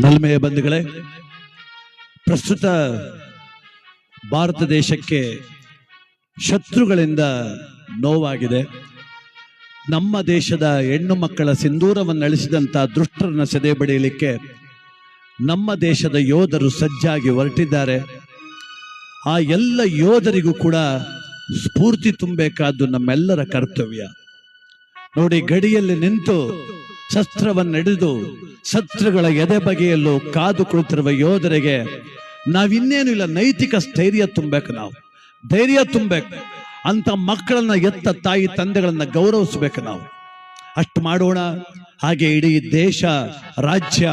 ನಲ್ಮೆಯ ಬಂಧುಗಳೇ, ಪ್ರಸ್ತುತ ಭಾರತ ದೇಶಕ್ಕೆ ಶತ್ರುಗಳಿಂದ ನೋವಾಗಿದೆ. ನಮ್ಮ ದೇಶದ ಹೆಣ್ಣು ಮಕ್ಕಳ ಸಿಂಧೂರವನ್ನು ಅಳಿಸಿದಂಥ ದುಷ್ಟರನ್ನು ಸೆದೆ ಬಡಿಯಲಿಕ್ಕೆ ನಮ್ಮ ದೇಶದ ಯೋಧರು ಸಜ್ಜಾಗಿ ಹೊರಟಿದ್ದಾರೆ. ಆ ಎಲ್ಲ ಯೋಧರಿಗೂ ಕೂಡ ಸ್ಫೂರ್ತಿ ತುಂಬಬೇಕಾದ್ದು ನಮ್ಮೆಲ್ಲರ ಕರ್ತವ್ಯ. ನೋಡಿ, ಗಡಿಯಲ್ಲಿ ನಿಂತು ಶಸ್ತ್ರವನ್ನು ಹಿಡಿದು ಶತ್ರುಗಳ ಎದೆ ಬಗೆಯಲ್ಲೂ ಕಾದು ಕುಳಿತಿರುವ ಯೋಧರಿಗೆ ನಾವಿನ್ನೇನು ಇಲ್ಲ, ನೈತಿಕ ಸ್ಥೈರ್ಯ ತುಂಬಬೇಕು ನಾವು. ಧೈರ್ಯ ತುಂಬಬೇಕು. ಅಂತ ಮಕ್ಕಳನ್ನ ಎತ್ತ ತಾಯಿ ತಂದೆಗಳನ್ನ ಗೌರವಿಸ್ಬೇಕು ನಾವು. ಅಷ್ಟು ಮಾಡೋಣ. ಹಾಗೆ ಇಡೀ ದೇಶ, ರಾಜ್ಯ,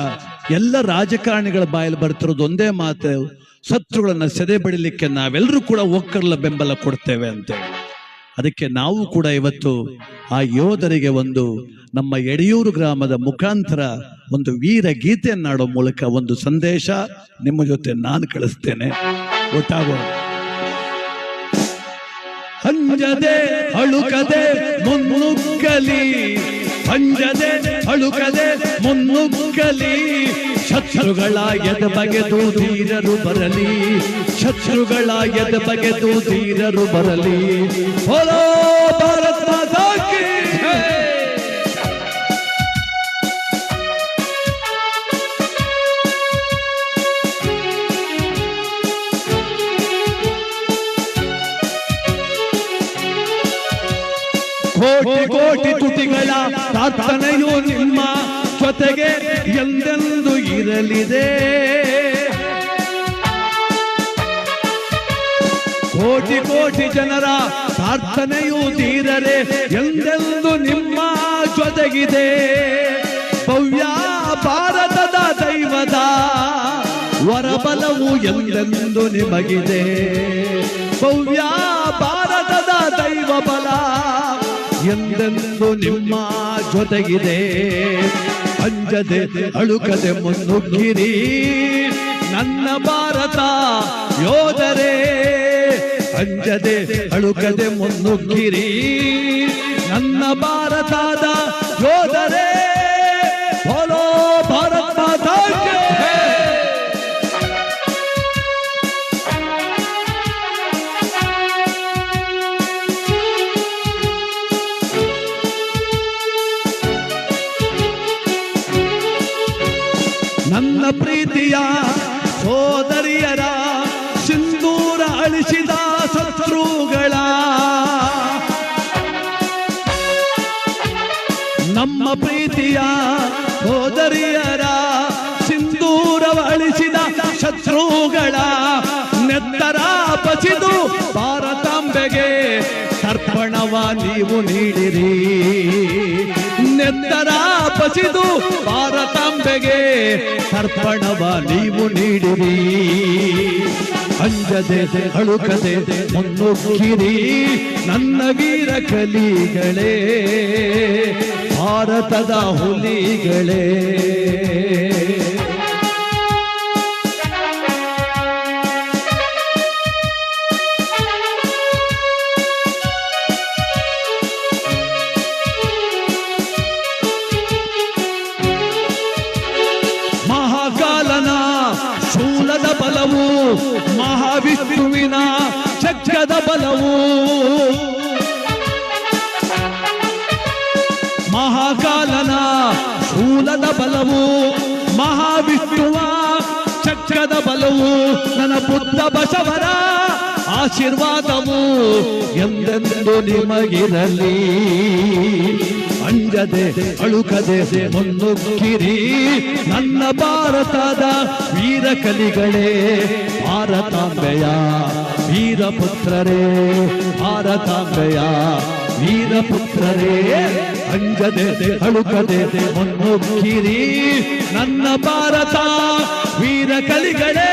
ಎಲ್ಲ ರಾಜಕಾರಣಿಗಳ ಬಾಯಲ್ಲಿ ಬರ್ತಿರೋದು ಒಂದೇ ಮಾತು. ಶತ್ರುಗಳನ್ನ ಸೆದೆ ಬಡಿಲಿಕ್ಕೆ ನಾವೆಲ್ಲರೂ ಕೂಡ ಒಕ್ಕರ್ಲ ಬೆಂಬಲ ಕೊಡ್ತೇವೆ ಅಂತೇಳಿ. ಅದಕ್ಕೆ ನಾವು ಕೂಡ ಇವತ್ತು ಆ ಯೋಧರಿಗೆ ಒಂದು ನಮ್ಮ ಯಡಿಯೂರು ಗ್ರಾಮದ ಮುಖಾಂತರ ಒಂದು ವೀರ ಗೀತೆಯನ್ನಾಡೋ ಮೂಲಕ ಒಂದು ಸಂದೇಶ ನಿಮ್ಮ ಜೊತೆ ನಾನು ಕಳಿಸ್ತೇನೆ. ಗೊತ್ತಾಗೋ ಹಂಜದೆ ಅಳುಕದೆ ಮುನ್ನುಗ್ಗಲಿ ಹಂಜದೆ ಅಳುಕದೆ ಮುನ್ನುಗ್ಗಲಿ ಶತ್ರುಗಳ ಎದ ಬಗೆದು ಧೀರರು ಬರಲಿ ಶತ್ರುಗಳ ಎದ ಬಗೆದು ಧೀರರು ಬರಲಿ. ಹೋಲೋ ಕೋಟಿ ಕೋಟಿ ತುಟಿಗಳ ಪ್ರಾರ್ಥನೆಯು ನಿಮ್ಮ ಜೊತೆಗೆ ಎಂದೆಂದು ಇರಲಿದೆ. ಕೋಟಿ ಕೋಟಿ ಜನರ ಪ್ರಾರ್ಥನೆಯು ತೀರರೆ ಎಂದೆಂದು ನಿಮ್ಮ ಜೊತೆಗಿದೆ. ಭವ್ಯ ಭಾರತದ ದೈವದ ವರಬಲವು ಎಂದೆಂದು ನಿಮಗಿದೆ. ಭವ್ಯ ಎಂದೆಂದು ನಿಮ್ಮ ಜೊತೆಗಿದೆ? ಅಂಜದೆ ಅಳುಕದೆ ಮುನ್ನುಗ್ಗಿರಿ. ನನ್ನ ಭಾರತ ಯೋಧರೇ, ಅಂಜದೆ ಅಳುಕದೆ ಮುನ್ನುಗ್ಗಿರಿ. ನನ್ನ ಭಾರತದ ಯೋಧರೇ ಅಳಿಸಿದ ಶತ್ರುಗಳ. ನಮ್ಮ ಪ್ರೀತಿಯ ಹೋದರಿಯರ ಸಿಂಧೂರವಳಿಸಿದ ಶತ್ರುಗಳ ನೆತ್ತರ ಬಸಿದು ಭಾರತಾಂಬೆಗೆ ತರ್ಪಣವ ನೀವು ನೀಡಿರಿ. ನೆತ್ತರ ಬಸಿದು ಭಾರತಾಂಬೆಗೆ ತರ್ಪಣವ ನೀವು ನೀಡಿರಿ. ಅಂಜದೆ ಅಳುಕದೆ ಮುನ್ನುಗ್ಗಿರಿ ನನ್ನ ವೀರ ಕಲಿಗಳೇ ಭಾರತದ ಹುಲಿಗಳೇ. ಮಹಾವಿಷ್ಣುವಿನ ಚಕ್ರದ ಬಲವು. ಮಹಾಕಾಲನ ಶೂಲದ ಬಲವು. ಮಹಾವಿಷ್ಣುವ ಚಕ್ರದ ಬಲವು. ನನ್ನ ಬುದ್ಧ ಬಸವರ ಆಶೀರ್ವಾದವು ಎಂದೆಂದು ನಿಮಗಿರಲಿ. ಅಂಜದೆ ಅಳುಕದೆ ಮುನ್ನುಗ್ಗಿರಿ ನನ್ನ ಭಾರತದ ವೀರ ಕಲಿಗಳೇ, ಭಾರತಾಂಬೆಯ ವೀರಪುತ್ರರೇ ಭಾರತಾಂಬೆಯ ವೀರಪುತ್ರರೇ ಅಂಜದೆ, ಅಳುಕದೆ ಮುನ್ನುಗ್ಗಿರಿ ನನ್ನ ಭಾರತ ವೀರ ಕಲಿಗಳೇ